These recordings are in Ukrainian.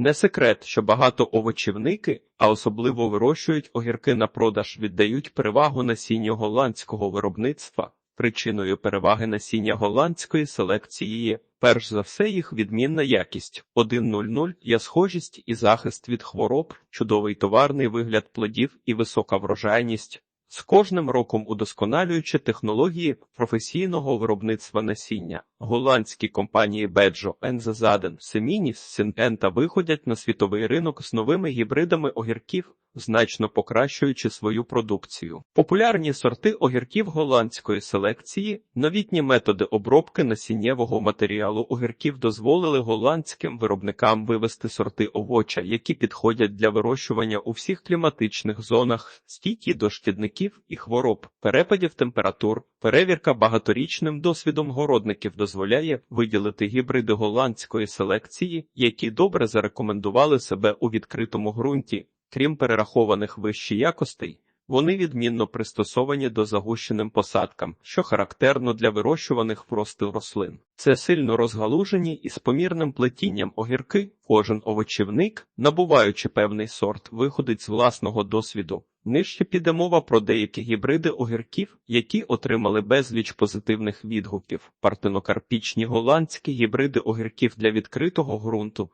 Не секрет, що багато овочівники, а особливо вирощують огірки на продаж, віддають перевагу насінню голландського виробництва. Причиною переваги насіння голландської селекції є, перш за все, їх відмінна якість 1.00, є схожість і захист від хвороб, чудовий товарний вигляд плодів і висока врожайність. З кожним роком удосконалюючи технології професійного виробництва насіння, голландські компанії Беджо, Ензазаден, Семініс, Сінента виходять на світовий ринок з новими гібридами огірків, значно покращуючи свою продукцію. Популярні сорти огірків голландської селекції, новітні методи обробки насіннєвого матеріалу огірків дозволили голландським виробникам вивести сорти овоча, які підходять для вирощування у всіх кліматичних зонах, стійкі до шкідників і хвороб, перепадів температур. Перевірка багаторічним досвідом городників дозволяє виділити гібриди голландської селекції, які добре зарекомендували себе у відкритому ґрунті. Крім перерахованих вищі якостей, вони відмінно пристосовані до загущеним посадкам, що характерно для вирощуваних простих рослин. Це сильно розгалужені і з помірним плетінням огірки. Кожен овочівник, набуваючи певний сорт, виходить з власного досвіду. Нижче піде мова про деякі гібриди огірків, які отримали безліч позитивних відгуків. Партенокарпічні голландські гібриди огірків для відкритого ґрунту.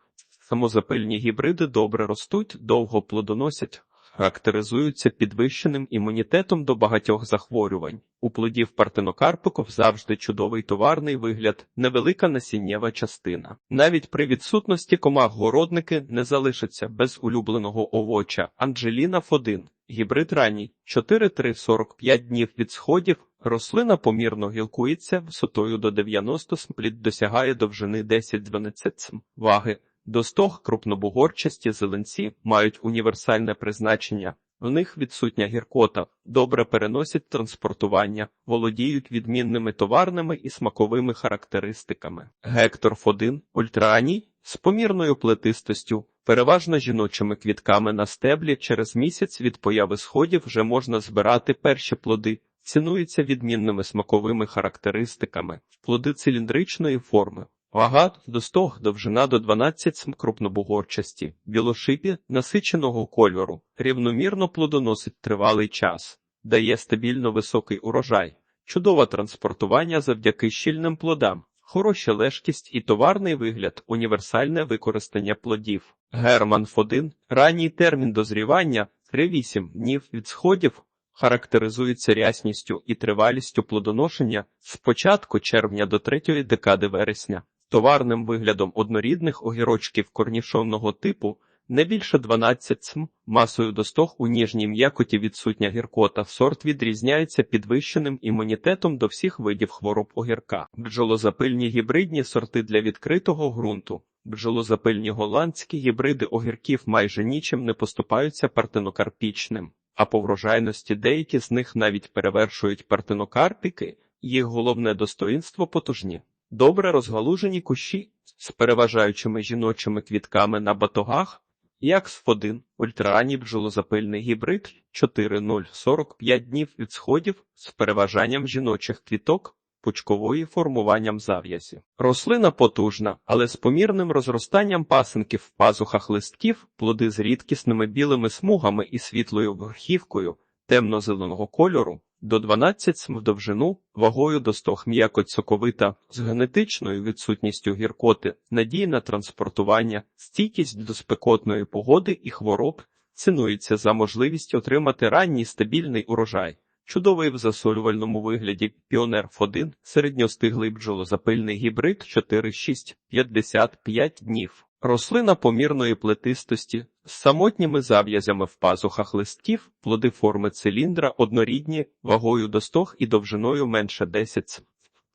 Самозапильні гібриди добре ростуть, довго плодоносять, характеризуються підвищеним імунітетом до багатьох захворювань. У плодів партенокарпиков завжди чудовий товарний вигляд, невелика насіннєва частина. Навіть при відсутності комах городники не залишаться без улюбленого овоча. Анджеліна Фодин. Гібрид ранній 4-3-45 днів від сходів. Рослина помірно гілкується висотою до 90 см, досягає довжини 10-12 см. Ваги до стог крупнобугорчасті зеленці мають універсальне призначення. В них відсутня гіркота, добре переносять транспортування, володіють відмінними товарними і смаковими характеристиками. Гектор Фодин ультрааній з помірною плетистостю, переважно жіночими квітками на стеблі через місяць від появи сходів вже можна збирати перші плоди. Цінується відмінними смаковими характеристиками, плоди циліндричної форми. Вага до 100, довжина до 12 см крупнобугорчасті, білошипі насиченого кольору, рівномірно плодоносить тривалий час, дає стабільно високий урожай, чудове транспортування завдяки щільним плодам, хороша лежкість і товарний вигляд, універсальне використання плодів. Герман Фодин, ранній термін дозрівання 3-8 днів від сходів. Характеризується рясністю і тривалістю плодоношення з початку червня до третьої декади вересня товарним виглядом однорідних огірочків корнішонного типу не більше 12 см, масою до стог у ніжній м'якоті відсутня гіркота. Сорт відрізняється підвищеним імунітетом до всіх видів хвороб огірка. Бджолозапильні гібридні сорти для відкритого ґрунту. Бджолозапильні голландські гібриди огірків майже нічим не поступаються партенокарпічним, а по врожайності деякі з них навіть перевершують партенокарпіки, їх головне достоїнство потужні. Добре розгалужені кущі з переважаючими жіночими квітками на батогах, як сфодин, ультраранній бджолозапильний гібрид 4.0-45 днів від сходів з переважанням жіночих квіток, пучкової формуванням зав'язі. Рослина потужна, але з помірним розростанням пасинків в пазухах листків, плоди з рідкісними білими смугами і світлою верхівкою темно-зеленого кольору до 12 см в довжину, вагою до 100 м'якоть соковита, з генетичною відсутністю гіркоти, надійне транспортування, стійкість до спекотної погоди і хвороб, цінується за можливість отримати ранній стабільний урожай. Чудовий в засолювальному вигляді Піонер Ф1, середньостиглий бджолозапильний гібрид 4-6-55 днів. Рослина помірної плетистості з самотніми зав'язями в пазухах листків, плоди форми циліндра однорідні, вагою до стог і довжиною менше 10 см.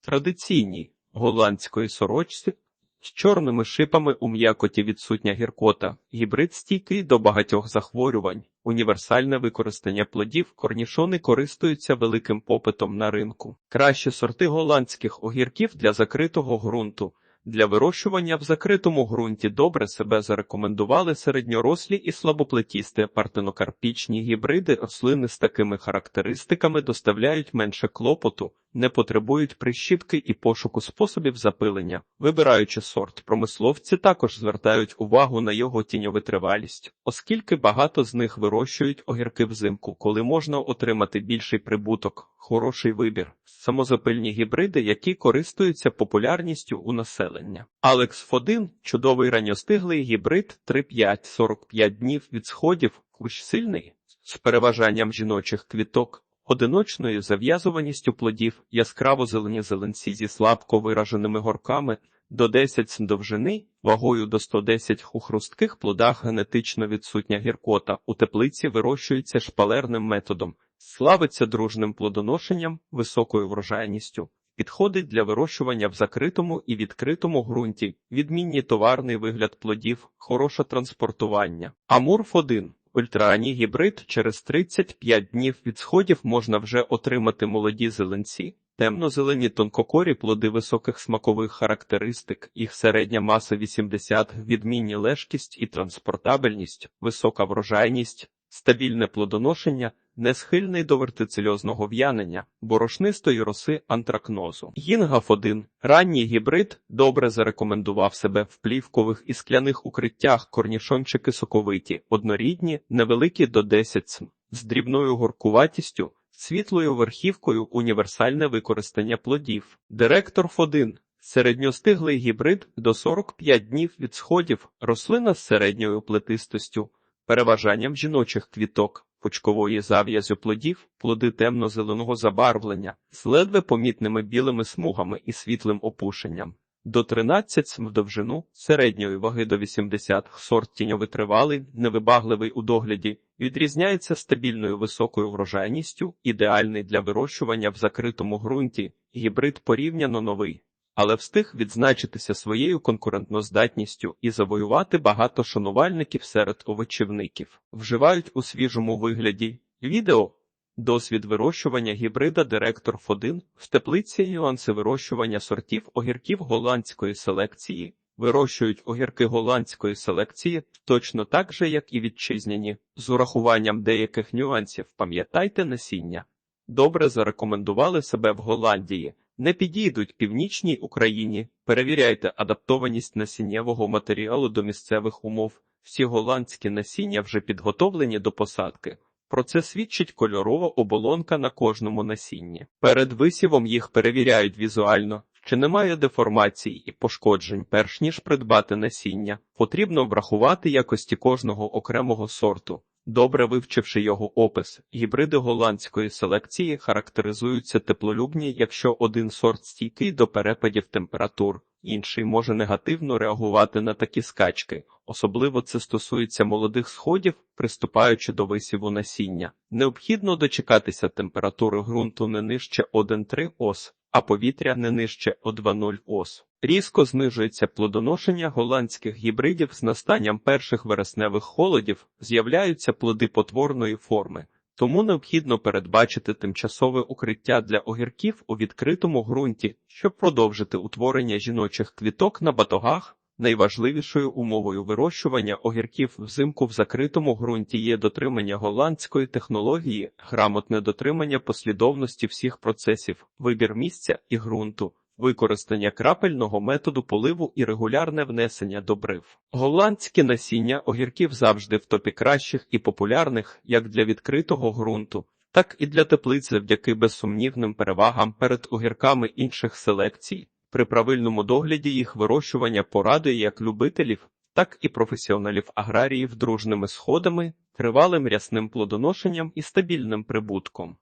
Традиційні голландської сорочці з чорними шипами у м'якоті відсутня гіркота, гібрид стійкий до багатьох захворювань, універсальне використання плодів, корнішони користуються великим попитом на ринку. Кращі сорти голландських огірків для закритого ґрунту. Для вирощування в закритому ґрунті добре себе зарекомендували середньорослі і слабоплетісті партенокарпічні гібриди. Рослини з такими характеристиками доставляють менше клопоту, не потребують прищіпки і пошуку способів запилення. Вибираючи сорт, промисловці також звертають увагу на його тіньовитривалість, оскільки багато з них вирощують огірки взимку, коли можна отримати більший прибуток, хороший вибір. Самозапильні гібриди, які користуються популярністю у населення. Алекс Фодин – чудовий ранньостиглий гібрид 3-5-45 днів від сходів, кущ сильний, з переважанням жіночих квіток, одиночною зав'язуваністю плодів, яскраво зелені зеленці зі слабко вираженими горками, до 10 см довжини, вагою до 110 у хрустких плодах генетично відсутня гіркота, у теплиці вирощується шпалерним методом, славиться дружним плодоношенням, високою врожайністю. Підходить для вирощування в закритому і відкритому ґрунті, відмінний товарний вигляд плодів, хороше транспортування. Амурф 1 Ультраранній гібрид через 35 днів від сходів можна вже отримати молоді зеленці, темно-зелені тонкокорі плоди високих смакових характеристик, їх середня маса 80, відмінні лежкість і транспортабельність, висока врожайність, стабільне плодоношення, не схильний до вертицельозного в'янення, борошнистої роси антракнозу. Гінгаф 1 ранній гібрид добре зарекомендував себе в плівкових і скляних укриттях корнішончики соковиті, однорідні, невеликі до 10 см, з дрібною горкуватістю, світлою верхівкою універсальне використання плодів. Директор 1 середньостиглий гібрид до 45 днів від сходів, рослина з середньою плетистостю, переважанням жіночих квіток, пучкової зав'язю плодів, плоди темно-зеленого забарвлення, з ледве помітними білими смугами і світлим опушенням. До 13 см в довжину, середньої ваги до 80 сорт тіньовитривалий, невибагливий у догляді, відрізняється стабільною високою врожайністю, ідеальний для вирощування в закритому ґрунті, гібрид порівняно новий але встиг відзначитися своєю конкурентноздатністю і завоювати багато шанувальників серед овочівників. Вживають у свіжому вигляді відео. Досвід вирощування гібрида директор Ф1 в теплиці нюанси вирощування сортів огірків голландської селекції. Вирощують огірки голландської селекції точно так же, як і вітчизняні, з урахуванням деяких нюансів. Пам'ятайте насіння. Добре зарекомендували себе в Голландії. Не підійдуть північній Україні. Перевіряйте адаптованість насіннєвого матеріалу до місцевих умов. Всі голландські насіння вже підготовлені до посадки. Про це свідчить кольорова оболонка на кожному насінні. Перед висівом їх перевіряють візуально, чи немає деформацій і пошкоджень, перш ніж придбати насіння. Потрібно врахувати якості кожного окремого сорту. Добре вивчивши його опис, гібриди голландської селекції характеризуються теплолюбні, якщо один сорт стійкий до перепадів температур, інший може негативно реагувати на такі скачки. Особливо це стосується молодих сходів, приступаючи до висіву насіння. Необхідно дочекатися температури ґрунту не нижче 1,3 ос, а повітря не нижче 1,2 ос. Різко знижується плодоношення голландських гібридів з настанням перших вересневих холодів, з'являються плоди потворної форми, тому необхідно передбачити тимчасове укриття для огірків у відкритому ґрунті, щоб продовжити утворення жіночих квіток на батогах. Найважливішою умовою вирощування огірків взимку в закритому ґрунті є дотримання голландської технології, грамотне дотримання послідовності всіх процесів, вибір місця і ґрунту, використання крапельного методу поливу і регулярне внесення добрив. Голландське насіння огірків завжди в топі кращих і популярних як для відкритого ґрунту, так і для теплиць завдяки безсумнівним перевагам перед огірками інших селекцій. При правильному догляді їх вирощування порадує як любителів, так і професіоналів аграріїв дружними сходами, тривалим рясним плодоношенням і стабільним прибутком.